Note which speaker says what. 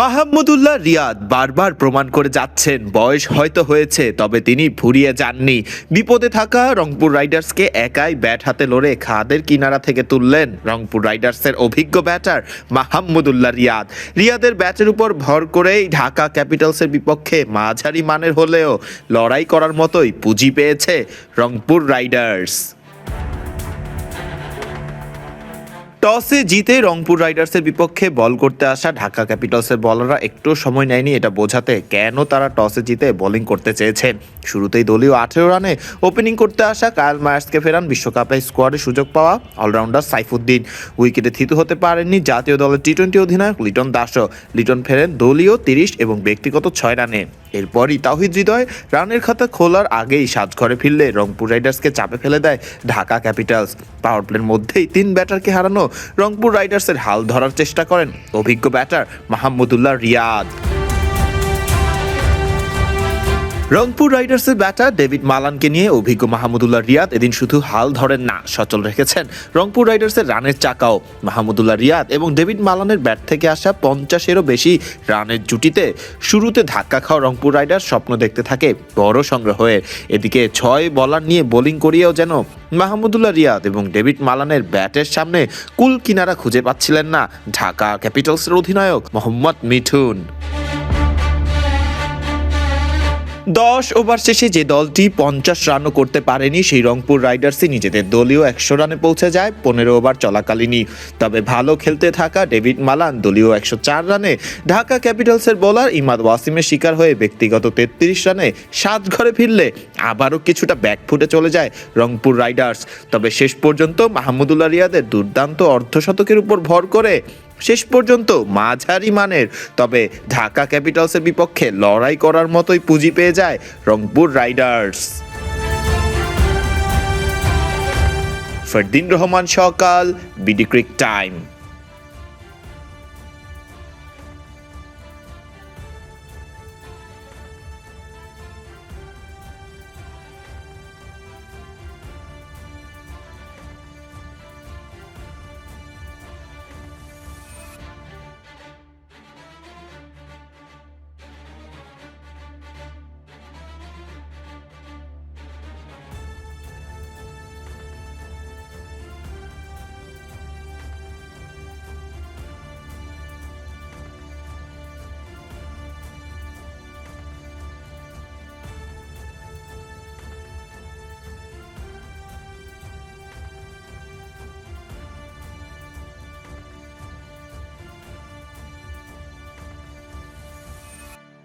Speaker 1: মাহমুদুল্লাহ রিয়াদ বারবার প্রমাণ করে যাচ্ছেন, বয়স হয়তো হয়েছে, তবে তিনি ভুরিয়ে যাননি। বিপদে থাকা রংপুর রাইডার্সকে একাই ব্যাট হাতে লড়ে খাদের কিনারা থেকে তুললেন রংপুর রাইডার্সের অভিজ্ঞ ব্যাটার মাহমুদুল্লাহ রিয়াদ। রিয়াদের ব্যাটের উপর ভর করেই ঢাকা ক্যাপিটালসের বিপক্ষে মাঝারি মানের হলেও লড়াই করার মতোই পুঁজি পেয়েছে রংপুর রাইডার্স। টসে জিতে রংপুর রাইডার্সের বিপক্ষে বল করতে আসা ঢাকা ক্যাপিটালসের বলাররা একটু সময় নেয়নি এটা বোঝাতে কেন তারা টসে জিতে বোলিং করতে চেয়েছেন শুরুতেই দলীয় আঠেরো রানে ওপেনিং করতে আসা কায়াল মায়ার্সকে ফেরান বিশ্বকাপে স্কোয়াডে সুযোগ পাওয়া অলরাউন্ডার সাইফুদ্দিন। উইকেটে থিতু হতে পারেননি জাতীয় দলের টি টোয়েন্টি অধিনায়ক লিটন দাসও। লিটন ফেরেন দলীয় তিরিশ এবং ব্যক্তিগত ছয় রানে। এরপরই তাহিদ হৃদয় রানের খাতা খোলার আগেই সাজঘরে ফিরলে রংপুর রাইডার্সকে চাপে ফেলে দেয় ঢাকা ক্যাপিটালস। পাওয়ার প্লের মধ্যেই তিন ব্যাটারকে হারানো রংপুর রাইডার্সের হাল ধরার চেষ্টা করেন অভিজ্ঞ ব্যাটার মাহমুদুল্লাহ রিয়াদ। রংপুর রাইডার্সের ব্যাটার ডেভিড মালানকে নিয়ে অভিজ্ঞ মাহমুদুল্লাহ রিয়াদ এদিন শুধু হাল ধরেন না, সচল রেখেছেন রংপুর রাইডার্সের রানের চাকাও। মাহমুদুল্লাহ রিয়াদ এবং ডেভিড মালানের ব্যাট থেকে আসা পঞ্চাশেরও বেশি রানের জুটিতে শুরুতে ধাক্কা খাওয়া রংপুর রাইডার্স স্বপ্ন দেখতে থাকে বড় সংগ্রহের এদিকে ছয় বলার নিয়ে বোলিং করিয়েও যেন মাহমুদুল্লাহ রিয়াদ এবং ডেভিড মালানের ব্যাটের সামনে কুল কিনারা খুঁজে পাচ্ছিলেন না। ঢাকা ক্যাপিটালসের অধিনায়ক মোহাম্মদ মিঠুন। দশ ওভার শেষে যে দলটি পঞ্চাশ রানও করতে পারেনি, সেই রংপুর রাইডার্সই নিজেদের দলীয় একশো রানে পৌঁছে যায় পনেরো ওভার চলাকালীনই। তবে ভালো খেলতে থাকা ডেভিড মালান দলীয় একশো চার রানে, ঢাকা ক্যাপিটালসের বোলার ইমাদ ওয়াসিমের শিকার হয়ে ব্যক্তিগত তেত্রিশ রানে সাত ঘরে ফিরলে আবারও কিছুটা ব্যাকফুটে চলে যায় রংপুর রাইডার্স তবে শেষ পর্যন্ত মাহমুদুল্লাহ রিয়াদের দুর্দান্ত অর্ধশতকের উপর ভর করে শেষ পর্যন্ত মাঝারি মানের। তবে ঢাকা ক্যাপিটালসের বিপক্ষে লড়াই করার মতোই পুঁজি পেয়ে যায় রংপুর রাইডার্স ফরদিন রহমান, সকাল, বিডি ক্রিক টাইম।